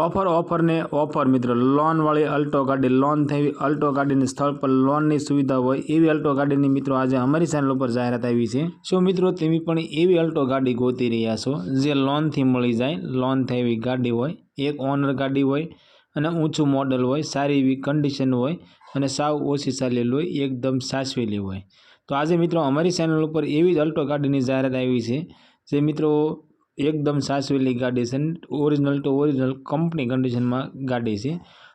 Offer offer ને offer મિત્રો. લોનવાળી અલ્ટો ગાડી, લોન થઈ અલ્ટો ગાડીની સ્થળ પર લોનની સુવિધા હોય એવી અલ્ટો ગાડીની મિત્રો આજે અમારી ચેનલ ઉપર જાહેરાત આવી છે. શું મિત્રો તમે પણ એવી અલ્ટો ગાડી ગોતી રહ્યા છો જે લોનથી મળી જાય? લોન થઈ ગાડી હોય, એક ઓનર ગાડી હોય અને ઊંચું મોડલ હોય, સારી એવી કન્ડિશન હોય અને સાવ ઓછી ચાલેલી હોય, એકદમ સાચવેલી હોય. તો આજે મિત્રો અમારી ચેનલ ઉપર એવી જ અલ્ટો ગાડીની જાહેરાત આવી છે જે મિત્રો એકદમ સાચવેલી ગાડી છે ઓરિજિનલ ટુ ઓરિજિનલ કંપની કન્ડિશનમાં ગાડી છે.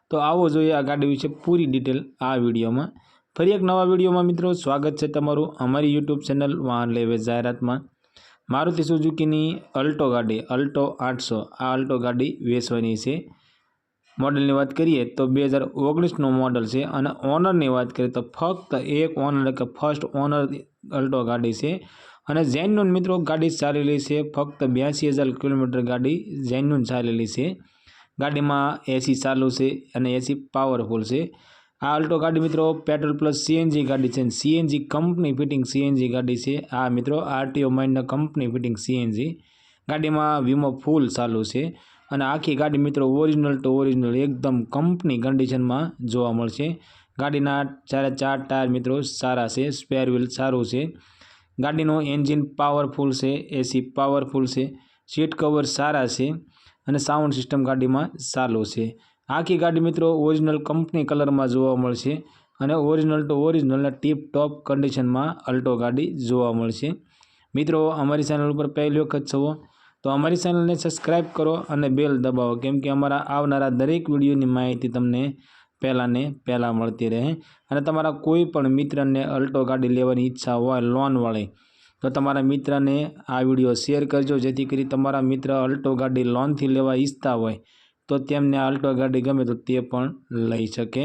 તો આવો જોઈએ આ ગાડી વિશે પૂરી ડિટેલ આ વિડીયોમાં. ફરી એક નવા વિડીયોમાં મિત્રો, સ્વાગત છે તમારું અમારી યુટ્યુબ ચેનલ વાહન લેવે જાહેરાતમાં. મારુતિ સુઝુકીની અલ્ટો ગાડી, અલ્ટો આઠસો. આ અલ્ટો ગાડી વેચવાની છે. મોડલની વાત કરીએ તો બે હજાર ઓગણીસનું મોડલ છે અને ઓનરની વાત કરીએ તો ફક્ત એક ઓનર કે ફર્સ્ટ ઓનર અલ્ટો ગાડી છે. અને જેન્યુન મિત્રો ગાડી ચાલેલી છે, ફક્ત બ્યાસી હજાર કિલોમીટર ગાડી જેન્યુન ચાલેલી છે. ગાડીમાં એસી ચાલુ છે અને એસી પાવરફુલ છે. આ અલ્ટો ગાડી મિત્રો પેટ્રોલ પ્લસ સીએનજી ગાડી છે સીએનજી કંપની ફિટિંગ સીએનજી ગાડી છે. આ મિત્રો આરટીઓ માઇન્ડના કંપની ફિટિંગ સીએનજી. ગાડીમાં વીમો ફૂલ ચાલુ છે અને આખી ગાડી મિત્રો ઓરિજિનલ ટુ ઓરિજિનલ એકદમ કંપની કન્ડિશનમાં જોવા મળશે. ગાડીના ચારે ચાર ટાયર મિત્રો સારા છે સ્પેર વ્હીલ સારું છે. ગાડીનું એન્જિન પાવરફુલ છે, એસી પાવરફુલ છે, સીટ કવર સારા છે અને સાઉન્ડ સિસ્ટમ ગાડીમાં ચાલુ છે. આખી ગાડી મિત્રો ઓરિજિનલ કંપની કલરમાં જોવા મળશે અને ઓરિજિનલ ટુ ઓરિજિનલના ટીપ ટોપ કન્ડિશનમાં અલ્ટો ગાડી જોવા મળશે. મિત્રો, અમારી ચેનલ ઉપર પહેલી વખત છો તો અમારી ચેનલને સબસ્ક્રાઈબ કરો અને બેલ દબાવો, કેમ કે અમારા આવનારા દરેક વિડીયોની માહિતી તમને પહેલાં ને પહેલાં મળતી રહે. અને તમારા કોઈ પણ મિત્રને અલ્ટો ગાડી લેવાની ઈચ્છા હોય લોનવાળી તો તમારા મિત્રને આ વીડિયો શેર કરજો. જેથી કરી તમારા મિત્ર અલ્ટો ગાડી લોનથી લેવા ઈચ્છતા હોય, તો તેમને અલ્ટો ગાડી ગમે તો તે પણ લઈ શકે.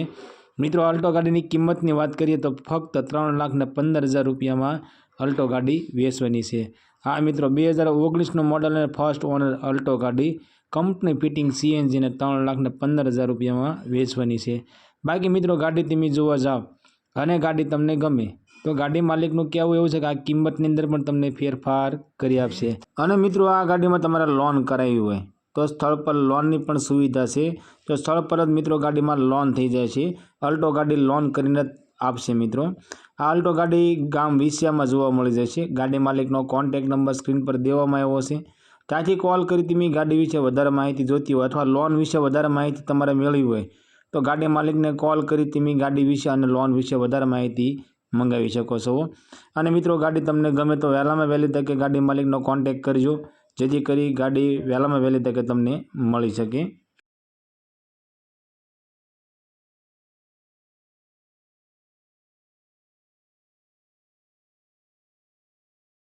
મિત્રો, અલ્ટો ગાડીની કિંમતની વાત કરીએ તો ફક્ત ત્રણ લાખને પંદર હજાર રૂપિયામાં અલ્ટો ગાડી વેચવાની છે. હા મિત્રો, બે હજાર ઓગણીસનું મોડલ અને ફર્સ્ટ ઓનર અલ્ટો ગાડી કંપની ફિટિંગ સીએનજીને ત્રણ લાખને પંદર હજાર રૂપિયામાં વેચવાની છે. બાકી મિત્રો, ગાડી તમે જોવા જાઓ અને ગાડી તમને ગમે. તો ગાડી માલિકનું કહેવું એવું છે કે આ કિંમતની અંદર પણ તમને ફેરફાર કરી આપશે. અને મિત્રો, આ ગાડીમાં તમારે લોન કરાવી હોય. તો સ્થળ પર લોનની પણ સુવિધા છે. તો સ્થળ પર જ મિત્રો ગાડીમાં લોન થઈ જાય છે. અલ્ટો ગાડી લોન કરીને આપશે મિત્રો. આ અલ્ટો ગાડી ગામ વિસિયામાં જોવા મળી જશે ગાડી માલિકનો કોન્ટેક નંબર સ્ક્રીન પર દેવામાં આવ્યો છે. ત્યાંથી કોલ કરી તમે ગાડી વિશે વધારે માહિતી જોતી હોય અથવા લોન વિશે વધારે માહિતી તમારે મેળવી હોય, તો ગાડી માલિકને કોલ કરી તમે ગાડી વિશે અને લોન વિશે વધારે માહિતી મંગાવી શકો છો. અને મિત્રો, ગાડી તમને ગમે તો વહેલામાં વહેલી તકે ગાડી માલિકનો કોન્ટેક કરજો, જેથી કરી ગાડી વહેલામાં વહેલી તકે તમને મળી શકે.